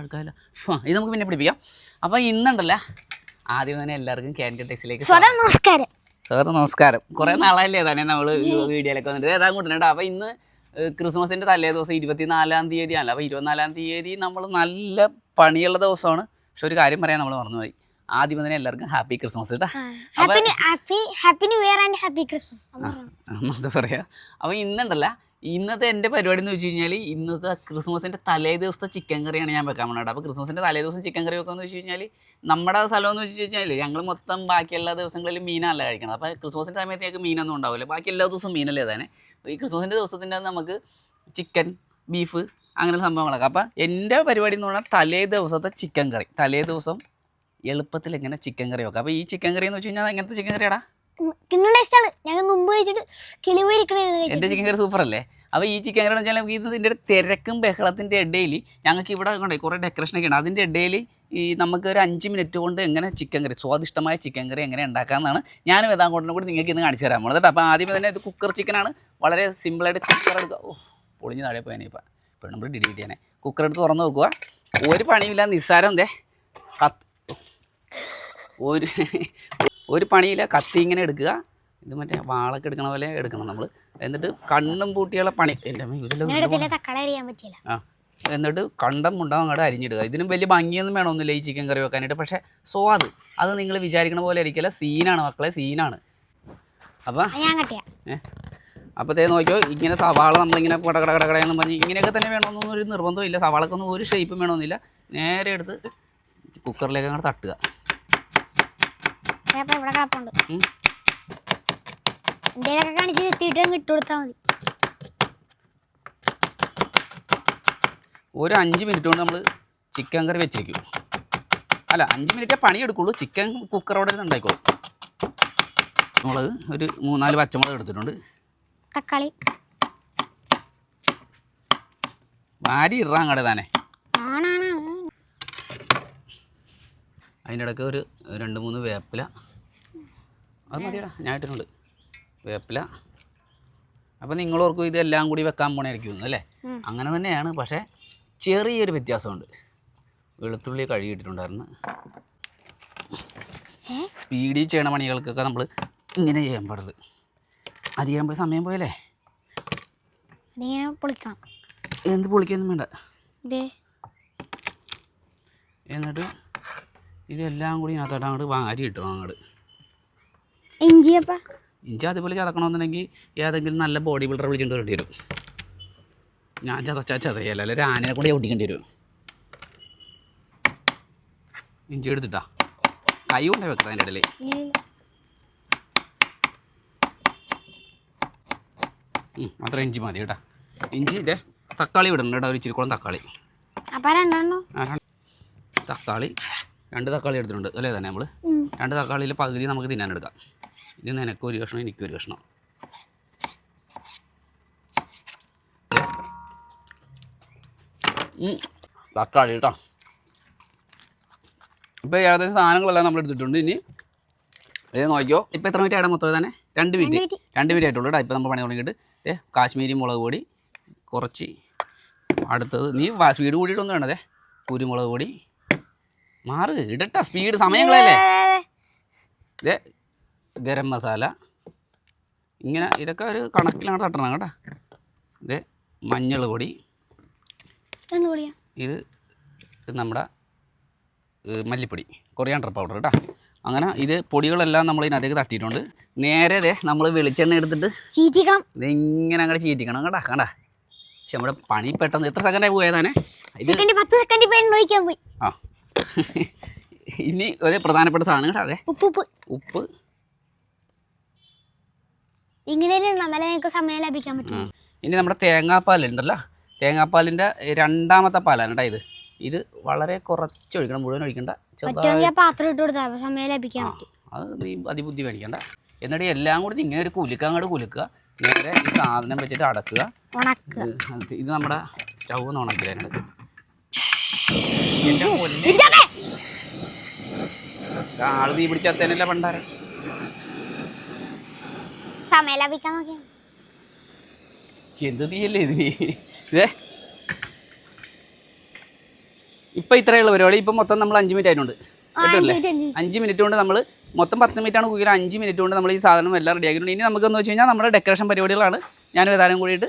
ആൾക്കാരില്ല ഇത് നമുക്ക് പിന്നെ പിടിപ്പിക്കാം. അപ്പോൾ ഇന്നുണ്ടല്ല? ആദ്യം തന്നെ എല്ലാവർക്കും ക്യാൻഡി ടെക്സിലേക്ക് നമസ്കാരം. സാർ നമസ്കാരം. കുറേ നാളായില്ലേ തന്നെ നമ്മൾ വീഡിയോയിലൊക്കെ വന്നിട്ട്. ഏതാ കൂട്ടുന്നുണ്ട് അപ്പോൾ ഇന്ന് ക്രിസ്മസിന്റെ ക്രിസ്മസിന്റെ തലേ ദിവസം ഇരുപത്തിനാലാം തീയതി അല്ല അപ്പോൾ ഇരുപത്തിനാലാം തീയതി നമ്മൾ നല്ല പണിയുള്ള ദിവസമാണ്. പക്ഷെ ഒരു കാര്യം പറയാൻ നമ്മൾ മറന്നുപോയി. ആദ്യം തന്നെ എല്ലാവർക്കും ഹാപ്പി ക്രിസ്മസ് കേട്ടോ. Happy happy happy new year and happy Christmas. എന്താ പറയാ? അപ്പോൾ ഇന്നുണ്ടല്ല ഇന്നത്തെ എന്റെ പരിപാടി എന്ന് വെച്ച് കഴിഞ്ഞാൽ ഇന്നത്തെ ക്രിസ്മസിന്റെ തലേ ദിവസത്തെ ചിക്കൻ കറിയാണ് ഞാൻ വെക്കാൻ പോകുന്നത് അപ്പോൾ ക്രിസ്മസിന്റെ തലേ ദിവസം ചിക്കൻ കറി വെക്കുകയെന്ന് വെച്ച് കഴിഞ്ഞാൽ നമ്മുടെ സ്ഥലം എന്ന് വെച്ച് കഴിഞ്ഞാൽ ഞങ്ങൾ മൊത്തം ബാക്കി എല്ലാ ദിവസങ്ങളിലും മീനല്ല കഴിക്കണം അപ്പോൾ ക്രിസ്മസിന്റെ സമയത്ത് ഞങ്ങൾക്ക് മീനൊന്നും ഉണ്ടാവില്ല. ബാക്കി എല്ലാ ദിവസവും മീനല്ലേ തന്നെ ഈ ക്രിസ്മസിന്റെ ദിവസത്തിന്റെ നമുക്ക് ചിക്കൻ ബീഫ് അങ്ങനെ സംഭവങ്ങളൊക്കെ. അപ്പോൾ എന്റെ പരിപാടി എന്ന് പറഞ്ഞാൽ തലേ ദിവസത്തെ ചിക്കൻ കറി. തലേ ദിവസം എളുപ്പത്തിൽ ഇങ്ങനെ ചിക്കൻ കറി വെക്കാം. അപ്പോൾ ഈ ചിക്കൻ കറി എന്ന് വെച്ച് കഴിഞ്ഞാൽ എങ്ങനത്തെ ചിക്കൻ കറിയാടാ? കിണ്ണ ഞങ്ങൾ മുമ്പ് കഴിച്ചിട്ട് കിളി പോയിരിക്കണേ എന്റെ ചിക്കൻ കറി സൂപ്പർ അല്ലേ അപ്പോൾ ഈ ചിക്കൻ കറി എന്ന് വെച്ചാൽ നമുക്ക് ഇതിന്റെ തിരക്കും ബഹളത്തിന്റെ ഇടയിൽ ഞങ്ങൾക്ക് ഇവിടെ കൊണ്ടേ കുറേ ഡെക്കറേഷനൊക്കെ ഉണ്ട്. അതിന്റെ ഇടയിൽ ഈ നമുക്ക് ഒരു അഞ്ച് മിനിറ്റ് കൊണ്ട് എങ്ങനെ ചിക്കൻ കറി സ്വാദിഷ്ടമായ ചിക്കൻ കറി എങ്ങനെ ഉണ്ടാക്കാമെന്നാണ് ഞാനും കൊണ്ടും കൂടി നിങ്ങൾക്ക് ഇന്ന് കാണിച്ചു തരാൻ പോകുന്നത് കേട്ടോ. അപ്പോൾ ആദ്യമേ തന്നെ ഇത് കുക്കർ ചിക്കനാണ് വളരെ സിമ്പിളായിട്ട് കുക്കർ എടുക്കുക. ഓ പൊളിഞ്ഞ് താഴെ പോയാനേ ഇപ്പം. ഇപ്പോൾ നമ്മൾ ഡിലീറ്റ് ചെയ്യാനേ കുക്കർ എടുത്ത് തുറന്ന് നോക്കുക. ഒരു പണിയില്ല നിസ്സാരം എന്തേ കത്ത് ഒരു ഒരു പണിയില്ല കത്തി ഇങ്ങനെ എടുക്കുക. ഇത് മറ്റേ വാളൊക്കെ എടുക്കണ പോലെ എടുക്കണം നമ്മൾ എന്നിട്ട് കണ്ണും പൂട്ടിയുള്ള പണി. ആ എന്നിട്ട് കണ്ടം മുണ്ടം അങ്ങോട്ട് അരിഞ്ഞിടുക. ഇതിനും വലിയ ഭംഗിയൊന്നും വേണമെന്നില്ല ഈ ചിക്കൻ കറി വെക്കാനായിട്ട്. പക്ഷേ സ്വാദ് അത് നിങ്ങൾ വിചാരിക്കണ പോലെ ആയിരിക്കില്ല. സീനാണ് മക്കളെ സീനാണ്. അപ്പം അപ്പോൾ തേ നോക്കിയോ ഇങ്ങനെ സവാള നമ്മളിങ്ങനെ കട കട കട കടയെന്ന് പറഞ്ഞ് ഇങ്ങനെയൊക്കെ തന്നെ വേണമെന്നൊന്നും ഒരു നിർബന്ധമില്ല സവാളക്കൊന്നും ഒരു ഷേപ്പും വേണമെന്നില്ല. നേരെ എടുത്ത് കുക്കറിലേക്ക് അങ്ങോട്ട് തട്ടുക. ഇവിടെ കിടപ്പുണ്ട്. എന്തേലൊക്കെ കാണിച്ച് എത്തിയിട്ട് അങ്ങ് ഇട്ട് കൊടുത്താൽ മതി. ഒരു അഞ്ച് മിനിറ്റ് കൊണ്ട് നമ്മൾ ചിക്കൻ കറി വെച്ചിരിക്കും. അല്ല അഞ്ച് മിനിറ്റേ പണിയെടുക്കുള്ളൂ ചിക്കൻ കുക്കറോടെ ഉണ്ടായിക്കോളും. നമ്മൾ ഒരു മൂന്നാൽ പച്ചമുളക് എടുത്തിട്ടുണ്ട്. തക്കാളി. വാരി ഇടാൻ അങ്ങടെ തന്നെ ആണാണ്. അതിന്റെ ഇടയ്ക്ക് ഒരു രണ്ട് മൂന്ന് വേപ്പില. അത് മതിയടാ ഞാൻ ഇട്ടിട്ടുണ്ട്. വേപ്പില. അപ്പം നിങ്ങളോർക്കും ഇതെല്ലാം കൂടി വെക്കാൻ പോണായിരിക്കും അല്ലേ. അങ്ങനെ തന്നെയാണ്. പക്ഷേ ചെറിയൊരു വ്യത്യാസമുണ്ട്. വെളുത്തുള്ളി കഴുകിയിട്ടുണ്ടായിരുന്നു സ്പീഡിൽ ചെയ്യണ പണികൾക്കൊക്കെ നമ്മൾ ഇങ്ങനെ ചെയ്യാൻ പാടുള്ളൂ. അത് ചെയ്യുമ്പോൾ സമയം പോയല്ലേ? പൊളിക്കണം. എന്ത് പൊളിക്കൊന്നും വേണ്ട. എന്നിട്ട് ഇതെല്ലാം കൂടി ഇതിനകത്തോട്ട് അങ്ങോട്ട് വാരി കിട്ടണം അങ്ങോട്ട് ഇഞ്ചിയപ്പ. ഇഞ്ചി അതുപോലെ ചതക്കണമെന്നുണ്ടെങ്കിൽ ഏതെങ്കിലും നല്ല ബോഡി ബിൽഡർ വിളിച്ചിട്ട് വരേണ്ടി വരും. ഞാൻ ചതച്ചാൽ ചതയല്ല അല്ലെ ഒരു ആനയെ കൂടെ ഒട്ടിക്കേണ്ടി വരും. ഇഞ്ചി എടുത്തിട്ടാ. കൈ കൊണ്ടേ വെക്കാം അതിന്റെ ഇടയിൽ അത്ര ഇഞ്ചി മതി കേട്ടാ. ഇഞ്ചി ഇതേ തക്കാളി വിടണം കേട്ടോ ഒരു ഇച്ചിരി കൂടെ തക്കാളി. തക്കാളി രണ്ട് തക്കാളി എടുത്തിട്ടുണ്ട്. അല്ലേ തന്നെ നമ്മൾ. രണ്ട് തക്കാളിയിൽ പകുതി നമുക്ക് തിന്നാനെടുക്കാം. ഇത് നിനക്ക് ഒരു കഷ്ണം എനിക്ക് ഒരു കഷ്ണം. തക്കാളി കേട്ടോ. ഇപ്പോൾ ഏകദേശം സാധനങ്ങളെല്ലാം നമ്മൾ എടുത്തിട്ടുണ്ട് ഇനി. ഇത് നോക്കിയോ ഇപ്പോൾ എത്ര മിനിറ്റ് ആയിട്ട് മൊത്തം തന്നെ രണ്ട് മിനിറ്റ് രണ്ട് മിനിറ്റ് ആയിട്ടുള്ളൂ കേട്ടോ. ഇപ്പോൾ നമ്മൾ പണി തുടങ്ങിയിട്ട്. ഏ കാശ്മീരി മുളക് പൊടി കുറച്ച് അടുത്തത്. നീ സ്പീഡ് കൂടിയിട്ടൊന്നും വേണ്ടതേ കുരുമുളക് പൊടി. മാറ് ഇടട്ടാ സ്പീഡ് സമയങ്ങളല്ലേ? ഇത് ഗരം മസാല. ഇങ്ങനെ ഇതൊക്കെ ഒരു കണക്കിലാണ് തട്ടണം കേട്ടോ. ഇത് മഞ്ഞൾ പൊടി. ഇത് ഇത് നമ്മുടെ മല്ലിപ്പൊടി കൊറിയാണ്ടർ പൗഡർ കേട്ടോ. അങ്ങനെ ഇത് പൊടികളെല്ലാം നമ്മൾ ഇതിനകത്തേക്ക് തട്ടിയിട്ടുണ്ട്. നേരെ ദേ നമ്മൾ വെളിച്ചെണ്ണ എടുത്തിട്ട് ചീറ്റിക്കണം. ഇങ്ങനെ അങ്ങോട്ട് ചീറ്റിക്കണം കേട്ടോ കണ്ടാ? പക്ഷെ നമ്മുടെ പണി പെട്ടെന്ന് എത്ര സെക്കൻഡായി പോയതാണ് ഇത് ആ. ഇനി ഒരു പ്രധാനപ്പെട്ട സാധനം കേട്ടോ അതെ. ഉപ്പ് ഉപ്പ്. ഉപ്പ്. ഇങ്ങനെ എന്നാലേ ഞങ്ങൾക്ക് സമയം ലഭിക്കാൻ. പറ്റും. ഇനി നമ്മുടെ തേങ്ങാപ്പാലുണ്ടല്ലോ തേങ്ങാപ്പാലിന്റെ രണ്ടാമത്തെ പാലാണ് കേട്ടോ ഇത്. ഇത് വളരെ കുറച്ച് ഒഴിക്കണം. മുഴുവൻ ഒഴിക്കണ്ട. ചെറുതായി പറ്റുമെങ്കിൽ പാത്രം ഇട്ട് കൊടുത്താൽ സമയം ലഭിക്കാൻ പറ്റും. അത് നീ അതിബുദ്ധി മേടിക്കണ്ട. എന്നിട്ട് എല്ലാം കൂടി ഇങ്ങനെ ഒരു കുലുക്ക അങ്ങോട്ട് കുലുക്കുക. നേരെ ഈ സാധനം വെച്ചിട്ട് അടക്കുക. ഇത് നമ്മുടെ സ്റ്റൗ ഒന്ന് എന്റെ അമ്മേ! ആൾ തീ പിടിച്ചത്തേനല്ല പണ്ടാരം. സമയം ലഭിക്കാൻ നോക്കിയാ. എന്ത് തീയല്ലേ ഇത്? ഇപ്പം ഇത്രയുള്ള പരിപാടി. ഇപ്പം മൊത്തം നമ്മൾ അഞ്ച് മിനിറ്റ് ആയിട്ടുണ്ട്. അഞ്ചു കേട്ടില്ലേ അഞ്ച് മിനിറ്റ് കൊണ്ട് നമ്മൾ മൊത്തം പത്ത് മിനിറ്റ് ആണ് കുക്കിയത് അഞ്ച് മിനിറ്റ് കൊണ്ട് നമ്മൾ ഈ സാധനം എല്ലാം റെഡി ആക്കിയിട്ടുണ്ട്. ഇനി നമുക്കെന്ന് വെച്ച് കഴിഞ്ഞാൽ നമ്മുടെ ഡെക്കറേഷൻ പരിപാടികളാണ്. ഞാൻ ഏതാനും കൂടിയിട്ട്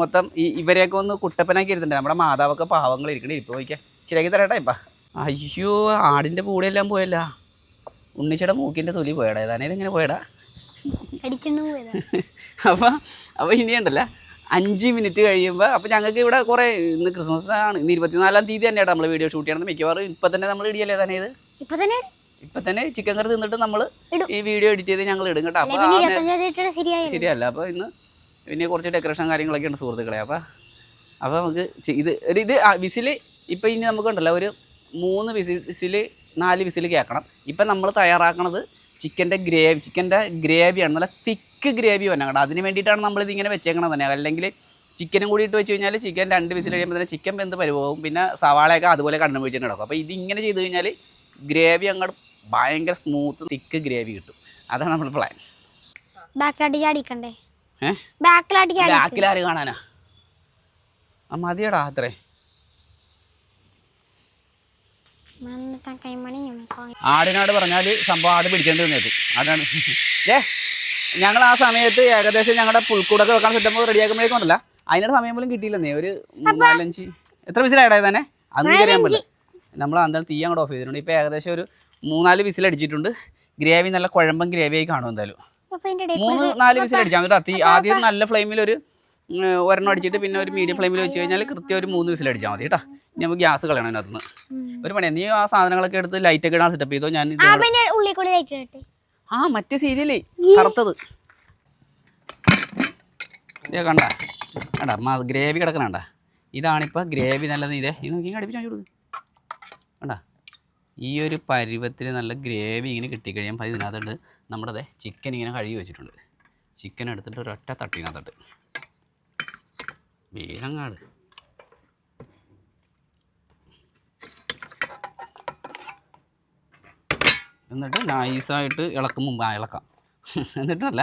മൊത്തം ഈ ഇവരെയൊക്കെ ഒന്ന് കുട്ടപ്പനാക്കി എടുത്തിട്ടുണ്ട്. നമ്മുടെ മാതാവൊക്കെ പാവങ്ങൾ ഇരിക്കണേ. ഇപ്പൊ നോക്കിയാൽ ശരിയാക്കി തരട്ടെ ഇപ്പം. അയ്യോ ആടിന്റെ പൂടെല്ലാം പോയല്ല. ഉണ്ണിച്ചയുടെ മൂക്കിന്റെ തൊലി പോയടാ. ഏതാണ് ഇതെങ്ങനെ പോയടാ. അപ്പൊ അപ്പൊ അപ്പം ഇനി ഉണ്ടല്ല. അഞ്ച് മിനിറ്റ് കഴിയുമ്പോൾ അപ്പോൾ ഞങ്ങൾക്ക് ഇവിടെ കുറേ ഇന്ന് ക്രിസ്മസ് ആണ്. ഇന്ന് ഇരുപത്തിനാലാം തീയതി തന്നെയാണ് നമ്മൾ വീഡിയോ ഷൂട്ട് ചെയ്യണത്. മിക്കവാറും ഇപ്പം തന്നെ നമ്മൾ ഇടിയല്ലേ തന്നെ ഇത് ഇപ്പൊ തന്നെ ചിക്കൻ കറി തിന്നിട്ട് നമ്മൾ. ഈ വീഡിയോ എഡിറ്റ് ചെയ്ത് ഞങ്ങൾ ഇടും കേട്ടോ. അപ്പോൾ ശരിയല്ല അപ്പോൾ ഇന്ന് പിന്നെ കുറച്ച് ഡെക്കറേഷൻ കാര്യങ്ങളൊക്കെ ഉണ്ട് സുഹൃത്തുക്കളെ. അപ്പോൾ അപ്പോൾ നമുക്ക് ഇത് ഒരു ഇത് വിസിൽ ഇപ്പം ഇനി നമുക്കുണ്ടല്ലോ ഒരു മൂന്ന് വിസിൽ നാല് വിസിൽ കേൾക്കണം. ഇപ്പം നമ്മൾ തയ്യാറാക്കണത് ചിക്കന്റെ ഗ്രേവി ചിക്കന്റെ ഗ്രേവിയാണ്. നല്ല തിക്ക് ഗ്രേവി കേട്ടോ. അതിന് വേണ്ടിയിട്ടാണ് നമ്മളിതിങ്ങനെ വെച്ചേക്കണത് തന്നെ. അല്ലെങ്കിൽ ചിക്കനും കൂടി ഇട്ട് വെച്ച് കഴിഞ്ഞാൽ ചിക്കൻ രണ്ട് വിസിൽ കഴിയുമ്പോൾ തന്നെ ചിക്കൻ വെന്ത് പരിപോകും പിന്നെ സവാളയൊക്കെ അതുപോലെ കണ്ണു വെച്ചിട്ട് നടക്കും അപ്പോൾ ഇതിങ്ങനെ ചെയ്ത് കഴിഞ്ഞാൽ ഗ്രേവി അങ്ങോട്ട് ഭയങ്കര സ്മൂത്ത് തിക്ക് ഗ്രേവി കിട്ടും. അതാണ് നമ്മൾ പ്ലാൻ ആര് കാണാനാ? മതിയടാ അത്രേ. ആടിനാട് പറഞ്ഞാൽ സംഭവം ആട് പിടിക്കേണ്ടി വന്നത്. അതാണ്. ഏ ഞങ്ങൾ ആ സമയത്ത് ഏകദേശം ഞങ്ങളുടെ പുൽക്കൂടൊക്കെ വെക്കാൻ സെറ്റപ്പ് റെഡിയാക്കുമ്പോഴേക്കും ഉണ്ടല്ല അതിനൊരു സമയം പോലും കിട്ടിയില്ലെന്നേ. ഒരു നാലഞ്ച് എത്ര വിസിലായിടാ തന്നെ അന്ന് അറിയാൻ പറ്റില്ല. നമ്മൾ അന്നേരം തീ അങ്ങോട്ട് ഓഫ് ചെയ്തിട്ടുണ്ട്. ഇപ്പൊ ഏകദേശം ഒരു മൂന്നാൽ വിസിൽ അടിച്ചിട്ടുണ്ട്. ഗ്രേവി നല്ല കുഴമ്പൻ ആയി കാണും എന്തായാലും. മൂന്ന് നാല് വിസിൽ അടിച്ചാൽ മതി ആദ്യം നല്ല ഫ്ലെയിമിൽ ഒരു ഒരെണ്ണം അടിച്ചിട്ട് പിന്നെ ഒരു മീഡിയം ഫ്ലെയിമിൽ വെച്ച് കഴിഞ്ഞാൽ കൃത്യം ഒരു മൂന്ന് വിസിൽ അടിച്ചാൽ മതി കേട്ടോ. ഇനി നമുക്ക് ഗ്യാസ് കളയണം അതിനകത്തുനിന്ന്. ഒരു പണി നീ ആ സാധനങ്ങളൊക്കെ എടുത്ത് ലൈറ്റ് ഒക്കെ ഇടാൻ സെറ്റപ്പ് ചെയ്തോ? ഞാൻ ആ മറ്റേ സീരിയലേ കറുത്തത്. ഇതേ കണ്ട? കണ്ട? ഗ്രേവി കിടക്കണണ്ട ഇതാണിപ്പോൾ ഗ്രേവി നല്ലത്. ഇതേ ഇത് നോക്കി കൊടുക്ക്. കണ്ട? ഈ ഒരു പരുവത്തിൽ നല്ല ഗ്രേവി ഇങ്ങനെ കിട്ടിക്കഴിയുമ്പോൾ ഇതിനകത്തുണ്ട്. നമ്മുടെ ചിക്കൻ ഇങ്ങനെ കഴുകി വെച്ചിട്ടുണ്ട്. ചിക്കൻ എടുത്തിട്ട് ഒരൊറ്റ തട്ടിനകത്തോട്ട്. വീരങ്ങാട് എന്നിട്ട് നൈസായിട്ട് ഇളക്കും മുമ്പ്. ആ ഇളക്കാം. എന്നിട്ടല്ല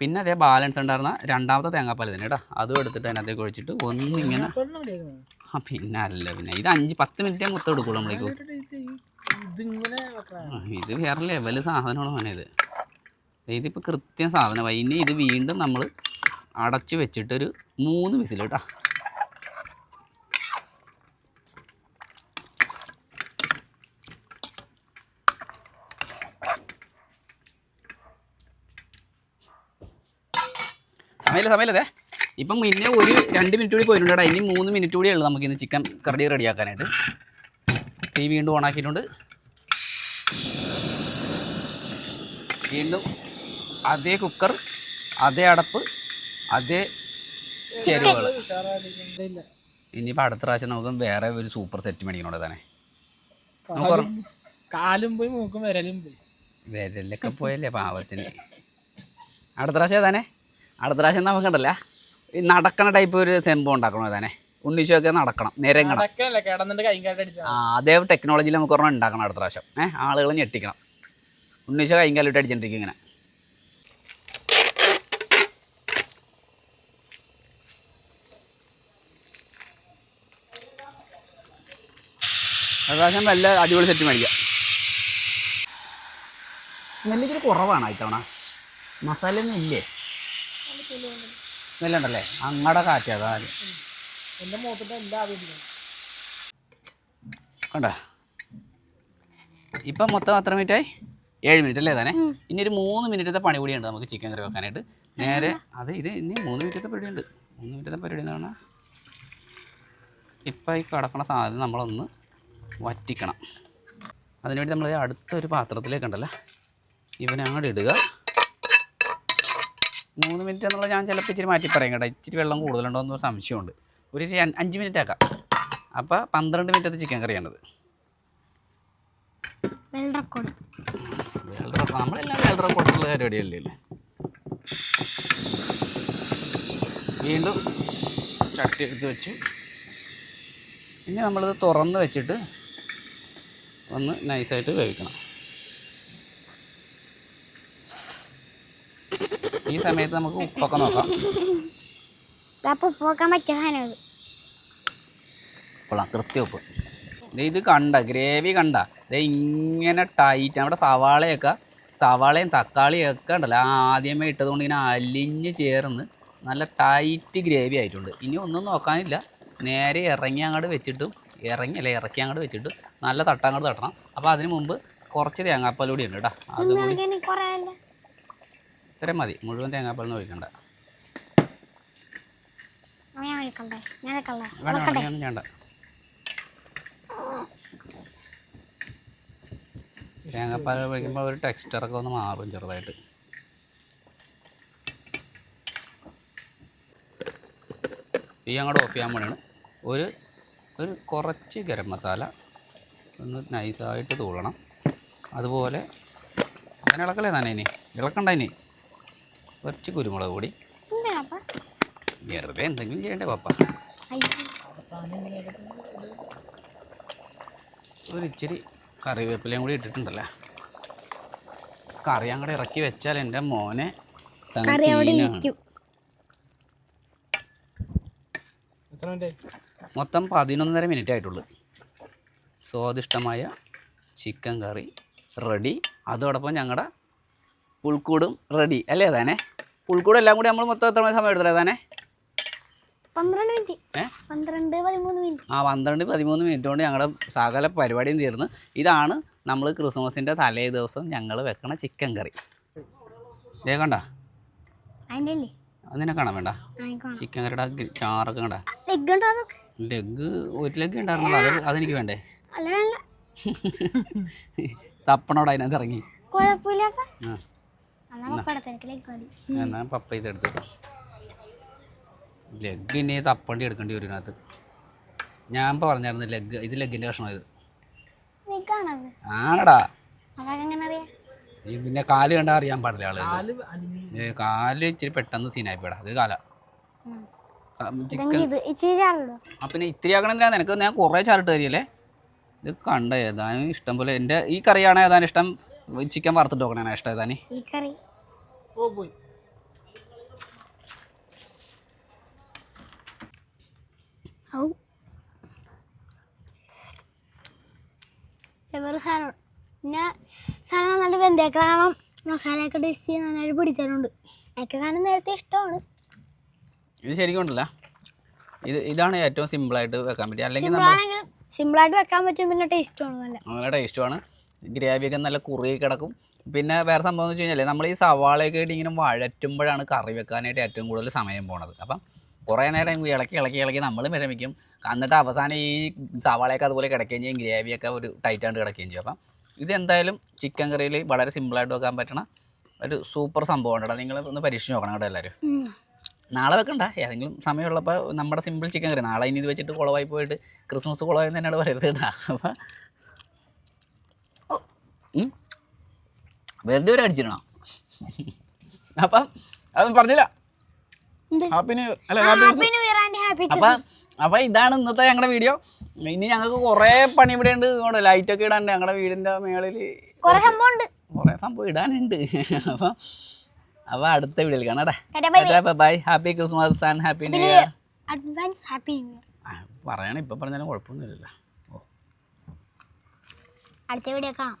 പിന്നെ അതേ ബാലൻസ് ഉണ്ടായിരുന്ന രണ്ടാമത്തെ തേങ്ങാപ്പാൽ തന്നെ കേട്ടോ. അതും എടുത്തിട്ട് അതിനകത്തേക്ക് ഒഴിച്ചിട്ട് ഒന്നിങ്ങനെ ആ പിന്നെ അല്ല പിന്നെ ഇത് അഞ്ച് പത്ത് മിനിറ്റ് മൊത്തം എടുക്കുള്ളൂ നമ്മളേക്ക് ഇത്. വേറെ ലെവൽ സാധനമാണ് മോനെ ഇത്. ഇതിപ്പോൾ കൃത്യം സാധനമായി. ഇനി ഇത് വീണ്ടും നമ്മൾ അടച്ച് വെച്ചിട്ടൊരു മൂന്ന് വിസിൽ കേട്ടോ. സമയമില്ല സമയമില്ലതേ ഇപ്പം പിന്നെ ഒരു രണ്ട് മിനിറ്റ് കൂടി പോയിട്ടുണ്ട് ഇനി മൂന്ന് മിനിറ്റ് കൂടി ഉള്ളൂ നമുക്ക് ഇന്ന് ചിക്കൻ കറി റെഡിയാക്കാനായിട്ട്. തീ വീണ്ടും ഓണാക്കിയിട്ടുണ്ട് വീണ്ടും അതേ കുക്കർ അതേ അടപ്പ് അതേ ചെരുവകൾ ഇനിയിപ്പോ അടുത്ത പ്രാവശ്യം നമുക്ക് വേറെ ഒരു സൂപ്പർ സെറ്റ് മേടിക്കണോടെ തന്നെ കാലും പോയി മൂക്കും വിരലും പോയി. വിരലൊക്കെ പോയല്ലേ പാവത്തിന്. അടുത്ത പ്രാവശ്യം തന്നെ അടുത്ത പ്രാവശ്യം നമുക്കുണ്ടല്ല ഈ നടക്കണ ടൈപ്പ് ഒരു സെമ്പം ഉണ്ടാക്കണോ തന്നെ ഉണ്ണിച്ചൊക്കെ നടക്കണം നിരങ്ങണം. കാട്ടടിച്ചാ ആ അതേ ടെക്നോളജിയിൽ നമുക്ക് ഒരെണ്ണം ഉണ്ടാക്കണം അടുത്ത പ്രാവശ്യം. ഏഹ് ആളുകൾ ഞെട്ടിക്കണം. ഉണ്ണീശോ കൈകാലിട്ട് കാലിട്ട് അടിച്ചിട്ടിരിക്കും ഇങ്ങനെ. പ്രാവശ്യം നല്ല അടിപൊളി സെറ്റ് മേടിക്കാം നെല്ലിക്കൊരു കുറവാണ് ഇത്തവണ. മസാല ഒന്നും ഇല്ലേ? നെല്ലുണ്ടല്ലേ? അങ്ങടെ കാറ്റാ അതാ. എന്റെ എല്ലാ കണ്ട? ഇപ്പം മൊത്തം എത്ര മിനിറ്റായി ഏഴ് മിനിറ്റ് അല്ലേ തന്നെ ഇനി ഒരു മൂന്ന് മിനിറ്റത്തെ പണി കൂടിയുണ്ട് നമുക്ക് ചിക്കൻ കറി വെക്കാനായിട്ട്. നേരെ അത് ഇത് ഇനി മൂന്ന് മിനിറ്റത്തെ പരിപാടിയുണ്ട്. മൂന്ന് മിനിറ്റത്തെ പരിപാടി എന്ന് പറഞ്ഞാൽ ഇപ്പം ഈ കിടക്കണ സാധനം നമ്മളൊന്ന് വറ്റിക്കണം. അതിനുവേണ്ടി നമ്മൾ അടുത്തൊരു പാത്രത്തിലേക്ക് ഉണ്ടല്ലോ ഇവനെ അങ്ങോട്ട് ഇടുക. മൂന്ന് മിനിറ്റ് എന്നുള്ള ഞാൻ ചിലപ്പോൾ ഇച്ചിരി മാറ്റി പറയും കേട്ടോ. ഇച്ചിരി വെള്ളം കൂടുതലുണ്ടോ എന്നൊരു സംശയമുണ്ട്. ഒരു അഞ്ച് മിനിറ്റ് ആക്കാം. അപ്പോൾ പന്ത്രണ്ട് മിനിറ്റത്തെ chicken കറിയാണത്. Well record. World record നമ്മളെല്ലാം വേൾഡ് റെക്കോർഡുള്ള പരിപാടിയല്ലേ വീണ്ടും ചട്ടി എടുത്ത് വെച്ചു. പിന്നെ നമ്മളിത് തുറന്ന് വെച്ചിട്ട് ഒന്ന് നൈസായിട്ട് വേവിക്കണം. ഈ സമയത്ത് നമുക്ക് ഉപ്പൊക്കെ നോക്കാം. ഇത്. കൊള്ളാം കൃത്യ ഉപ്പ്. ഇത് കണ്ട ഗ്രേവി കണ്ട. ദേ ഇങ്ങനെ ടൈറ്റ് നമ്മുടെ സവാളയൊക്കെ സവാളയും തക്കാളിയും ഒക്കെ ഉണ്ടല്ലോ. ആ ആദ്യമേ ഇട്ടതുകൊണ്ട് ഇങ്ങനെ അലിഞ്ഞ് ചേർന്ന് നല്ല ടൈറ്റ് ഗ്രേവി ആയിട്ടുണ്ട്. ഇനി ഒന്നും നോക്കാനില്ല. നേരെ ഇറങ്ങി അങ്ങോട്ട് വെച്ചിട്ടും ഇറങ്ങി അല്ലെ ഇറക്കി അങ്ങോട്ട് വെച്ചിട്ട് നല്ല തട്ട അങ്ങോട്ട് തട്ടണം. അപ്പോൾ അതിന് മുമ്പ് കുറച്ച് തേങ്ങാപ്പാൽ കൂടി ഉണ്ട് കേട്ടോ. അത് ഇത്രയും മതി. മുഴുവൻ തേങ്ങാപ്പാൽ ഒഴിക്കണ്ട. വേണ്ട തേങ്ങാപ്പാൽ ഒഴിക്കുമ്പോൾ ഒരു ടെക്സ്ചറൊക്കെ ഒന്ന് മാറും ചെറുതായിട്ട്. ഈ അങ്ങോട്ട് ഓഫ് ചെയ്യാൻ വേണ്ടിയാണ് ഒരു ഒരു കുറച്ച് ഗരം മസാല ഒന്ന് നൈസായിട്ട് തൂളണം അതുപോലെ അങ്ങനെ ഇളക്കല്ലേ തന്നെ ഇനി. ഇളക്കണ്ട ഇനി. കുറച്ച് കുരുമുളക് കൂടി വെറുതെ എന്തെങ്കിലും ചെയ്യണ്ടേ പപ്പ. ഒരു ഇച്ചിരി കറിവേപ്പിലയും കൂടി ഇട്ടിട്ടുണ്ടല്ലോ? കറി അങ്ങോട്ട് ഇറക്കി വെച്ചാൽ എന്റെ മോനെ അവിടെ എത്ര മിനിറ്റ്? മൊത്തം പതിനൊന്നര മിനിറ്റ് ആയിട്ടുള്ളൂ. സ്വാദിഷ്ടമായ ചിക്കൻ കറി റെഡി അതോടൊപ്പം ഞങ്ങളുടെ പുൽക്കൂടും റെഡി അല്ലേ താനെ പുൽക്കൂടും എല്ലാം കൂടി നമ്മൾ മൊത്തം എത്ര മണി സമയം എടുത്തല്ലേ താനെ പന്ത്രണ്ട് മിനിറ്റ് ഏ? പന്ത്രണ്ട് പതിമൂന്ന് മിനിറ്റ് ആ പന്ത്രണ്ട് പതിമൂന്ന് മിനിറ്റ് കൊണ്ട് ഞങ്ങളുടെ സകല പരിപാടിയും തീർന്ന്. ഇതാണ് നമ്മൾ ക്രിസ്മസിന്റെ തലേ ദിവസം ഞങ്ങൾ വെക്കണ ചിക്കൻ കറി ഇതേ കണ്ട? അതിനെ കാണാൻ വേണ്ട. ചിക്കൻ കറിയുടെ ചാറൊക്കെ കണ്ട? ലെഗ് ഒരു ലെഗ് ഉണ്ടായിരുന്നല്ലോ. അത് അതെനിക്ക് വേണ്ടേ? അല്ല വേണ്ട. തപ്പണോട് അതിനകത്ത് ഇറങ്ങി. എന്നാ പപ്പ ഇത് ലെഗ് ലഗ് ഇനി തപ്പണ്ടി എടുക്കേണ്ടി വരും ഇതിനകത്ത്. ഞാൻ ഇപ്പോൾ പറഞ്ഞായിരുന്നു ലെഗ് ഇത് ലെഗിന്റെ കഷ്ണം ഇത്. ആണടാ. പിന്നെ കാൽ കണ്ടാൽ അറിയാൻ പാടില്ല ആൾ കാൽ ഇച്ചിരി പെട്ടെന്ന് സീനായിപ്പോടാ അത് കാല ഉം. ചിക്കൻ ഇതെങ്കിൽ ഇത് ഇച്ചിരി ചാറുള്ളൂ ആ പിന്നെ ഇത്തിരി ആക്കണം എന്തിനാ നിനക്ക് ഞാൻ കുറേ ചാറിട്ട് തരികയല്ലേ ഇത് കണ്ട ഏതാനും ഇഷ്ടം പോലെ. എന്റെ ഈ കറിയാണ് ഏതാനും ഇഷ്ടം. ചിക്കൻ വറുത്തിട്ട് നോക്കണേ ഇഷ്ടം ഏതാനും. പിന്നെ സാധനം നന്നായിട്ട് വെന്തേക്കണം മസാലയൊക്കെ ടേസ്റ്റ് ചെയ്ത് നന്നായിട്ട് പിടിച്ചിട്ടുണ്ട് എനിക്ക് സാധനം നേരത്തെ ഇഷ്ടമാണ്. ഇത് ശരിക്കും ഉണ്ടല്ല. ഇത് ഇതാണ് ഏറ്റവും സിമ്പിളായിട്ട് വെക്കാൻ പറ്റുക അല്ലെങ്കിൽ നമ്മൾ സിമ്പിളായിട്ട് വെക്കാൻ പറ്റും പിന്നെ ടേസ്റ്റുമാണ് നല്ല. നല്ല ഗ്രേവി ഒക്കെ നല്ല കുറുകി കിടക്കും. പിന്നെ വേറെ സംഭവം എന്ന് വെച്ച് കഴിഞ്ഞാൽ നമ്മൾ ഈ സവാളയൊക്കെ ഇട്ട് ഇങ്ങനെ വഴറ്റുമ്പോഴാണ് കറി വെക്കാനായിട്ട് ഏറ്റവും കൂടുതൽ സമയം പോണത്. അപ്പം കുറേ നേരം ഇളക്കി ഇളക്കി ഇളക്കി നമ്മൾ വിരമിക്കും എന്നിട്ട് അവസാനം ഈ സവാളയൊക്കെ അതുപോലെ കിടക്കുകയും ചെയ്യും. ഗ്രേവിയൊക്കെ ഒരു ടൈറ്റായിട്ട് കിടക്കുകയും ചെയ്യും. അപ്പം ഇതെന്തായാലും ചിക്കൻ കറിയിൽ വളരെ സിമ്പിളായിട്ട് വെക്കാൻ പറ്റണ ഒരു സൂപ്പർ സംഭവമാണ് കേട്ടോ നിങ്ങൾ ഒന്ന് പരീക്ഷിച്ച് നോക്കണം കേട്ടോ എല്ലാവരും. നാളെ വെക്കണ്ട. ഏതെങ്കിലും സമയമുള്ളപ്പോൾ നമ്മുടെ സിമ്പിൾ ചിക്കൻ കറി. നാളെ ഇനി ഇത് വെച്ചിട്ട് കുളവായി പോയിട്ട് ക്രിസ്മസ് കുളമായി തന്നെയാണ് പറയരുത് കേട്ടോ. അപ്പം ഉം. വെറുതെ ഒരു അടിച്ചിടണം. അപ്പം അത് പറഞ്ഞില്ല? ഹാപ്പി ന്യൂ അല്ല ഹാപ്പി അപ്പം അപ്പം ഇതാണ് ഇന്നത്തെ ഞങ്ങളുടെ വീഡിയോ ഇനി ഞങ്ങൾക്ക് കുറേ പണി ഇവിടെ ഉണ്ട് ഇങ്ങോട്ട്. ലൈറ്റൊക്കെ ഇടാനുണ്ട് ഞങ്ങളുടെ വീടിന്റെ മേളിൽ കുറേ സംഭവം ഇടാനുണ്ട്. അപ്പം അപ്പം അടുത്ത വീഡിയോയിൽ കാണാം tata, bye bye happy Christmas and happy new year advance happy new year പറയണം ഇപ്പം പറഞ്ഞാലും കുഴപ്പമൊന്നുമില്ലല്ലോ. അടുത്ത വീഡിയോ കാണാം.